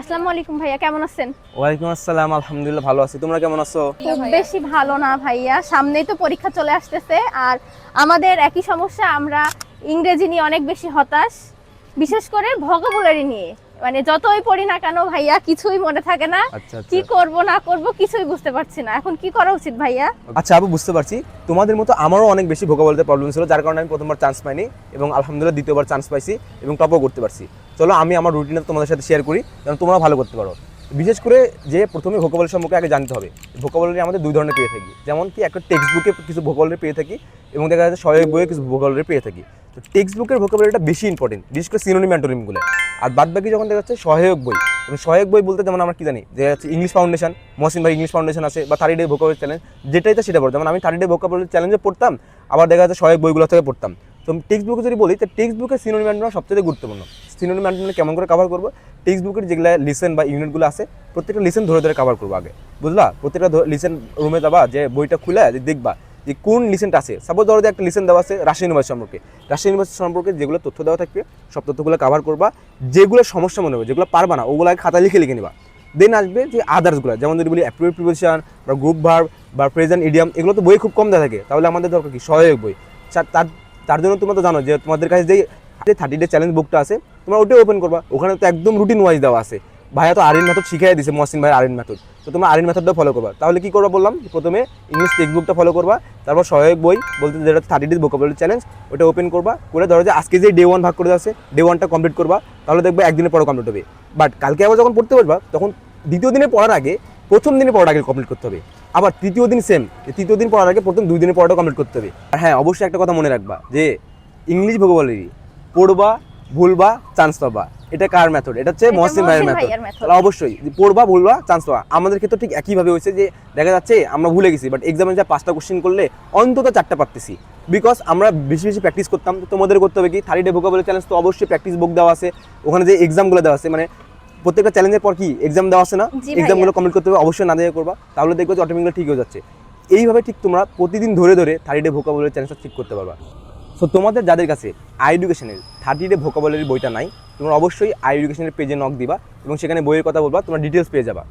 আসসালামু আলাইকুম ভাইয়া কেমন আছেন? ওয়ালাইকুম আসসালাম আলহামদুলিল্লাহ ভালো আছি। তোমরা কেমন আছো? খুব বেশি ভালো না ভাইয়া সামনেই তো পরীক্ষা চলে আসতেছে। আর আমাদের একই সমস্যা আমরা ইংরেজি নিয়ে অনেক বেশি হতাশ বিশেষ করে ভগবুলারি নিয়ে। মানে যতই পড়ি না কেন ভাইয়া কিছুই মনে থাকে না। আচ্ছা কি করব না করব কিছুই বুঝতে পারছি না। এখন কি করা উচিত ভাইয়া? আচ্ছা আবু বুঝতে পারছি। তোমাদের মতো আমারও অনেক বেশি ভোকা বলতে প্রবলেম ছিল যার কারণে আমি প্রথমবার চান্স পাইনি এবং আলহামদুলিল্লাহ দ্বিতীয়বার চান্স পাইছি এবং টপও করতে পারছি। চলো আমি আমার রুটিনটা তোমাদের সাথে শেয়ার করি যেন তোমরা ভালো করতে পারো। বিশেষ করে যে প্রথমে ভোকাবল সম্পর্কে আগে জানতে হবে। ভোকাবলারি আমাদের দুই ধরনের পেয়ে থাকি। যেমন কি একটা টেক্সট বুকে কিছু ভোকাবলারি পেয়ে থাকি এবং দেখা যাচ্ছে সহায়ক বইয়ে কিছু ভোকাবলারি পেয়ে থাকি। তো টেক্সট বুকের ভোকাবলারিটা বেশি ইম্পর্টেন্ট বিশেষ করে সিনোনিম অ্যান্টোনিমগুলো আর বাদ বাকি যখন দেখা যাচ্ছে সহায়ক বই, এবং সহায়ক বই বলতে যেমন আমরা কি জানি, যে হচ্ছে ইংলিশ ফাউন্ডেশন মহসিন ভাই ইংলিশ ফাউন্ডেশন আছে, বা থার্টি ডে ভোকাবলারি চ্যালেঞ্জ যেটাই তো সেটা পড়তাম যেমন আমি থার্টি ডে ভোকাবলারি চ্যালেঞ্জে পড়তাম, আবার দেখা যাচ্ছে সহায়ক বইগুলো থেকে পড়তাম। তো টেক্সট বুকে যদি বলি, তো টেক্সট বুকের সিনোনিম অ্যান্টোনিম সবচেয়ে গুরুত্বপূর্ণ। সিনোনিম অ্যান্টোনিম কেমন করে কভার করব? টেক্সট বুকের যেগুলো লিসেন বা ইউনিটগুলো আছে, প্রত্যেকটা লিসেন ধরে ধরে কভার করব আগে। বুঝলা? প্রত্যেকটা লিসেন রুমে যাবা, যে বইটা খুলে দেখবা। যে কোন লিসেনটা আছে? সাপোজ ধরো যে একটা লিসেন দেওয়া আছে রাশিয়া ইউনিভার্সিটি সম্পর্কে। রাশিয়া ইউনিভার্সিটি সম্পর্কে যেগুলো তথ্য দেওয়া থাকবে, সব তথ্যগুলো কভার করবা। যেগুলো সমস্যা মনে হবে, যেগুলো পারবা না, ওগুলো খাতা লিখে লিখে নিবা। দেন আসবে যে আদার্সগুলো যেমন যদি বলি অ্যাপ্রোপ্রিয়েট প্রিপোজিশন বা গ্রুপ ভার্ব বা প্রেজেন্ট ইডিয়াম এগুলো তো বই খুব কম দেওয়া থাকে। তাহলে আমাদের দরকার কি? সহায়ক বই। তার তার জন্য তোমরা তো জানো যে তোমাদের কাছে যেই থার্টি ডে চ্যালেঞ্জ বুকটা আছে, তোমরা ওটাই ওপেন করবা। ওখানে তো একদম রুটিন ওয়াইজ দেওয়া আছে। ভাইয়া তো আরিন মেথড শিখিয়ে দিছে, মহসিন ভাই আরিন মেথড তো তোমরা আরিন মেথডটা ফলো করবা। তাহলে কি করবা বললাম? প্রথমে ইংলিশ টেক্সট বুকটা ফলো করবা, তারপর সহায়ক বই, বলতে যেটা থার্টি ডেজ ভোকাবুলারি চ্যালেঞ্জ ওটা ওপেন করবা, করে ধরো যে আজকে যে ডে ওয়ান ভাগ করে দেওয়া আছে ডে ওয়ানটা কমপ্লিট করবা, তাহলে দেখবে একদিনের পরে কমপ্লিট হবে। বাট কালকে আবার যখন পড়তে পারবা তখন দ্বিতীয় দিনে পড়ার আগে, প্রথম দিনে পড়ার আগে কমপ্লিট করতে হবে। আবার তৃতীয় দিন সেম তৃতীয় দিন পড়ার আগে প্রথম দুই দিনের পড়াটা কমপ্লিট করতে হবে। আর হ্যাঁ অবশ্যই একটা কথা মনে রাখবা যে ইংলিশ ভোকাবুলারি পড়বা ভুলবা চান্স পাবা। এটা কার মেথড এটা হচ্ছে মহসিন ভাইয়ের মেথড তাহলে অবশ্যই পড়বা ভুলবা চান্স পাবা। আমাদের ক্ষেত্রে ঠিক একইভাবে হয়েছে যে দেখা যাচ্ছে আমরা ভুলে গেছি বাট এক্সামে যা পাঁচটা কোশ্চেন করলে অন্তত চারটা পারতেছি। বিকজ আমরা বেশি বেশি প্র্যাকটিস করতাম তো তোমাদের করতে হবে কি? থার্টি ডে ভোকাবুলারি চ্যালেঞ্জ তো অবশ্যই প্র্যাকটিস বুক দেওয়া আছে। ওখানে যে এক্সামগুলো দেওয়া আছে মানে প্রত্যেকটা চ্যালেঞ্জের পর কি? এক্সাম দেওয়া আছে না। এক্সামগুলো কমপ্লিট করতে হবে অবশ্যই না দিয়ে করবা। তাহলে দেখবে যে অটোমেটিকলি ঠিক হয়ে যাচ্ছে। এইভাবে ঠিক তোমরা প্রতিদিন ধরে ধরে থার্টি ডে ভোকাবুলারি চ্যালেঞ্জটা ঠিক করতে পারবা। সো তোমাদের যাদের কাছে আই এডুকেশনের থার্টি ডে ভোকাবুলারি বইটা নাই, তোমরা অবশ্যই আই এডুকেশনের পেজে নক দিবা এবং সেখানে বইয়ের কথা বলবা, তোমরা ডিটেলস পেয়ে যাবা।